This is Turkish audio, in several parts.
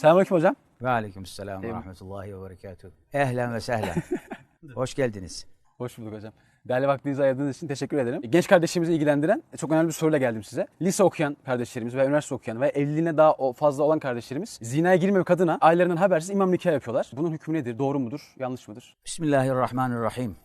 Selamünaleyküm hocam. Ve aleykümselam ve rahmetullahi ve berekatuhu. Ehlen ve sehlen. Hoş geldiniz. Hoş bulduk hocam. Değerli vaktinizi ayırdığınız için teşekkür ederim. Genç kardeşimizi ilgilendiren çok önemli bir soruyla geldim size. Lise okuyan kardeşlerimiz ve üniversite okuyan ve evliliğine daha fazla olan kardeşlerimiz zinaya girmemek adına ailelerinden habersiz imam nikah yapıyorlar. Bunun hükmü nedir? Doğru mudur? Yanlış mıdır? Bismillahirrahmanirrahim.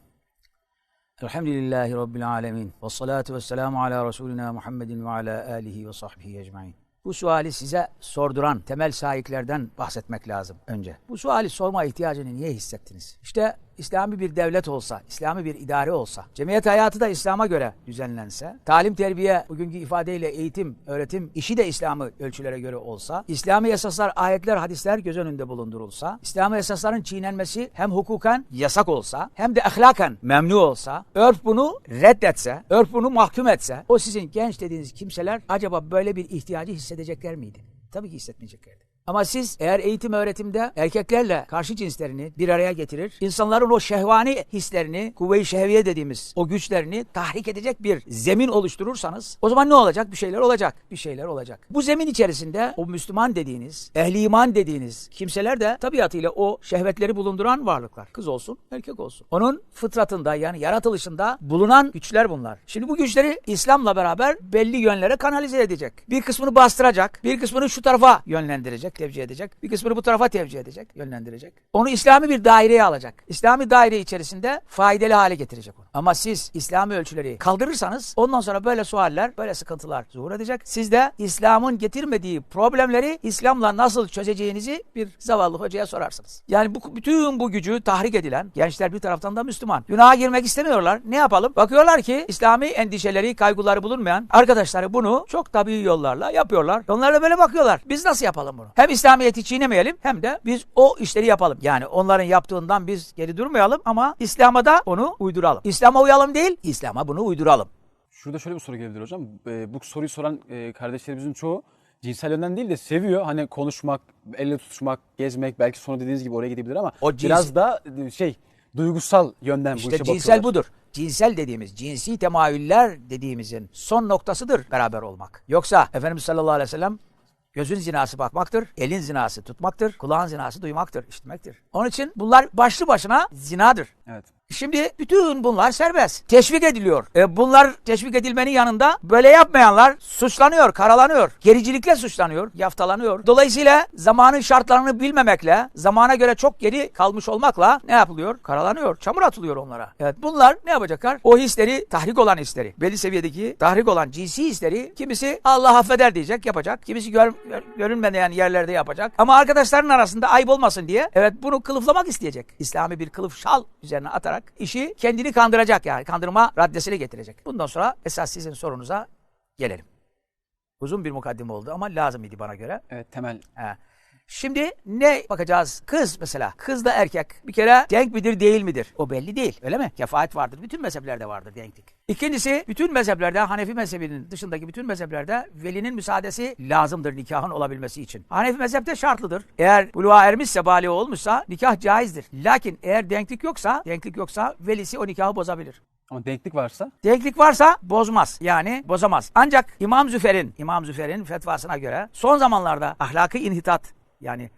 Elhamdülillahi Rabbil alemin. Ve salatu ve selamu ala Resulina Muhammedin ve ala alihi ve sahbihi ecmain. Bu suali size sorduran temel sahiplerden bahsetmek lazım önce. Bu suali sorma ihtiyacını niye hissettiniz? İşte İslami bir devlet olsa, İslami bir idare olsa, cemiyet hayatı da İslam'a göre düzenlense, talim terbiye, bugünkü ifadeyle eğitim, öğretim, işi de İslami ölçülere göre olsa, İslami esaslar, ayetler, hadisler göz önünde bulundurulsa, İslami esasların çiğnenmesi hem hukuken yasak olsa, hem de ahlaken memnu olsa, örf bunu reddetse, örf bunu mahkum etse, o sizin genç dediğiniz kimseler acaba böyle bir ihtiyacı hissedecekler miydi? Tabii ki hissetmeyeceklerdi. Ama siz eğer eğitim öğretimde erkeklerle karşı cinslerini bir araya getirir, insanların o şehvani hislerini, kuvve-i şehviye dediğimiz o güçlerini tahrik edecek bir zemin oluşturursanız o zaman ne olacak? Bir şeyler olacak. Bir şeyler olacak. Bu zemin içerisinde o Müslüman dediğiniz, ehli iman dediğiniz kimseler de tabiatıyla o şehvetleri bulunduran varlıklar. Kız olsun, erkek olsun. Onun fıtratında yani yaratılışında bulunan güçler bunlar. Şimdi bu güçleri İslam'la beraber belli yönlere kanalize edecek. Bir kısmını bastıracak, bir kısmını şu tarafa yönlendirecek, tevcih edecek. Bir kısmını bu tarafa tevcih edecek, yönlendirecek. Onu İslami bir daireye alacak. İslami daire içerisinde faydalı hale getirecek onu. Ama siz İslami ölçüleri kaldırırsanız ondan sonra böyle sualler, böyle sıkıntılar zuhur edecek. Siz de İslam'ın getirmediği problemleri İslam'la nasıl çözeceğinizi bir zavallı hocaya sorarsınız. Yani bu, bütün bu gücü tahrik edilen gençler bir taraftan da Müslüman. Günaha girmek istemiyorlar. Ne yapalım? Bakıyorlar ki İslami endişeleri, kaygıları bulunmayan arkadaşları bunu çok tabii yollarla yapıyorlar. Onlar da böyle bakıyorlar. Biz nasıl yapalım bunu? Hem İslamiyet'i çiğnemeyelim hem de biz o işleri yapalım. Yani onların yaptığından biz geri durmayalım ama İslam'a da onu uyduralım. İslam'a uyalım değil, İslam'a bunu uyduralım. Şurada şöyle bir soru gelebilir hocam. Ee, bu soruyu soran e, kardeşlerimizin çoğu cinsel yönden değil de seviyor. Hani konuşmak, elle tutuşmak, gezmek belki sonra dediğiniz gibi oraya gidebilir ama O cins- biraz da e, şey duygusal yönden bu İşte işe cinsel bakıyorlar. budur. Cinsel dediğimiz, cinsi temayüller dediğimizin son noktasıdır beraber olmak. Yoksa Efendimiz sallallahu aleyhi ve sellem gözün zinası bakmaktır, elin zinası tutmaktır, kulağın zinası duymaktır, işitmektir. Onun için bunlar başlı başına zinadır. Evet. Şimdi bütün bunlar serbest. Teşvik ediliyor. E bunlar teşvik edilmenin yanında böyle yapmayanlar suçlanıyor, karalanıyor. Gericilikle suçlanıyor, yaftalanıyor. Dolayısıyla zamanın şartlarını bilmemekle, zamana göre çok geri kalmış olmakla ne yapılıyor? Karalanıyor, çamur atılıyor onlara. Evet bunlar ne yapacaklar? O hisleri, tahrik olan hisleri, belli seviyedeki tahrik olan cinsi hisleri kimisi Allah affeder diyecek, yapacak. Kimisi gör, gör- görünmeyen yerlerde yapacak. Ama arkadaşların arasında ayıp olmasın diye evet bunu kılıflamak isteyecek. İslami bir kılıf şal üzerine atarak işi kendini kandıracak yani. Kandırma raddesine getirecek. Bundan sonra esas sizin sorunuza gelelim. Uzun bir mukaddime oldu ama lazım idi bana göre. Evet temel. He. Şimdi ne bakacağız? Kız mesela. Kız da erkek. Bir kere denk midir değil midir? O belli değil. Öyle mi? Kefaat vardır. Bütün mezheplerde vardır denklik. İkincisi bütün mezheplerde Hanefi mezhebinin dışındaki bütün mezheplerde velinin müsaadesi lazımdır nikahın olabilmesi için. Hanefi mezhepte şartlıdır. Eğer buluğa ermişse, bali olmuşsa nikah caizdir. Lakin eğer denklik yoksa, denklik yoksa velisi o nikahı bozabilir. Ama denklik varsa Denklik varsa bozmaz. Yani bozamaz. Ancak İmam Züfer'in İmam Züfer'in fetvasına göre son zamanlarda ahlaki inhitat yani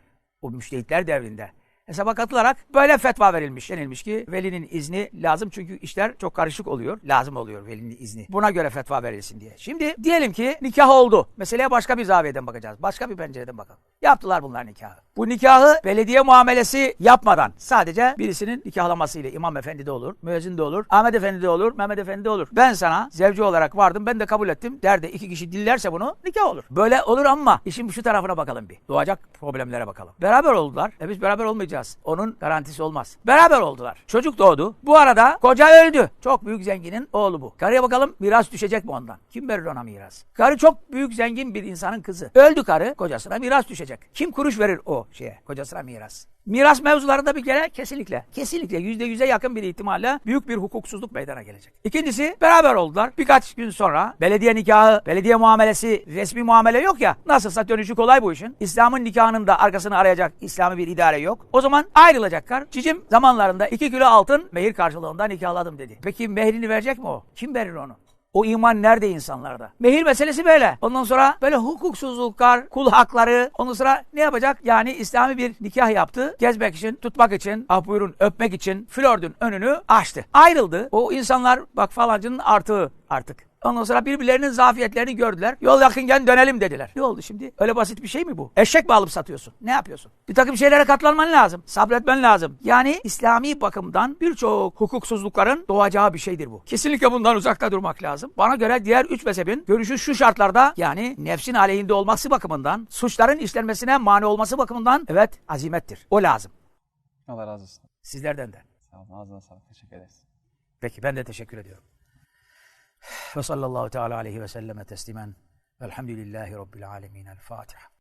o müştehitler devrinde hesaba katılarak böyle fetva verilmiş. Denilmiş ki velinin izni lazım çünkü işler çok karışık oluyor. Lazım oluyor velinin izni. Buna göre fetva verilsin diye. Şimdi diyelim ki nikah oldu. Meseleye başka bir zaviyeden bakacağız. Başka bir pencereden bakalım. Yaptılar bunlar nikahı. Bu nikahı belediye muamelesi yapmadan sadece birisinin nikahlamasıyla imam efendi de olur, müezzin de olur, Ahmet efendi de olur, Mehmet efendi de olur. Ben sana zevci olarak vardım, ben de kabul ettim. Derde iki kişi dillerse bunu nikah olur. Böyle olur ama işin şu tarafına bakalım bir. Doğacak problemlere bakalım. Beraber oldular. E biz beraber olmayacağız. Onun garantisi olmaz. Beraber oldular. Çocuk doğdu. Bu arada koca öldü. Çok büyük zenginin oğlu bu. Karıya bakalım miras düşecek mi ondan? Kim verir ona miras? Karı çok büyük zengin bir insanın kızı. Öldü karı, kocasına miras düşecek. Kim kuruş verir o şeye, kocasına miras? Miras mevzularında bir kere kesinlikle, kesinlikle yüzde yüze yakın bir ihtimalle büyük bir hukuksuzluk meydana gelecek. İkincisi beraber oldular. Birkaç gün sonra belediye nikahı, belediye muamelesi, resmi muamele yok ya. Nasılsa dönüşü kolay bu işin. İslam'ın nikahının da arkasını arayacak İslami bir idare yok. O zaman ayrılacaklar. Cicim zamanlarında iki kilo altın mehir karşılığında nikahladım dedi. Peki mehrini verecek mi o? Kim verir onu? O iman nerede insanlarda? Mehir meselesi böyle. Ondan sonra böyle hukuksuzluklar, kul hakları. Ondan sonra ne yapacak? Yani İslami bir nikah yaptı. Gezmek için, tutmak için, ah buyurun öpmek için flördün önünü açtı. Ayrıldı. O insanlar bak falancının artığı artık. Ondan sonra birbirlerinin zafiyetlerini gördüler. Yol yakınken dönelim dediler. Ne oldu şimdi? Öyle basit bir şey mi bu? Eşek mi alıp satıyorsun? Ne yapıyorsun? Bir takım şeylere katlanman lazım. Sabretmen lazım. Yani İslami bakımdan birçok hukuksuzlukların doğacağı bir şeydir bu. Kesinlikle bundan uzakta durmak lazım. Bana göre diğer üç mezhebin görüşü şu şartlarda yani nefsin aleyhinde olması bakımından, suçların işlenmesine mani olması bakımından evet azimettir. O lazım. Allah razı olsun. Sizlerden de. Sağ olun. Ağzına sağlık. Teşekkür ederiz. Peki ben de teşekkür ediyorum. Ve sallallahu teala aleyhi ve selleme teslimen. Velhamdülillahi Rabbil alemin. El Fatiha.